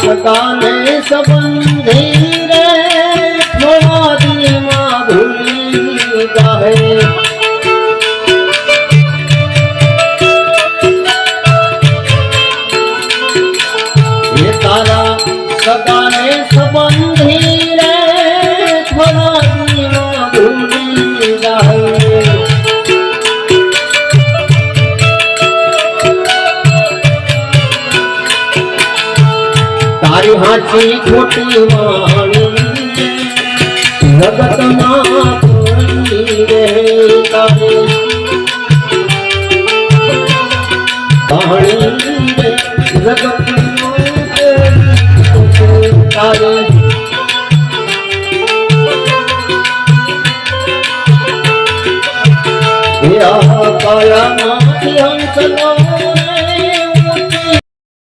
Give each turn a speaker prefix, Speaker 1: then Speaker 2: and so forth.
Speaker 1: સકાને સંબંધી મારી હાથી ખોટી વાણી. જગતમાં કાયા માથી હંસનો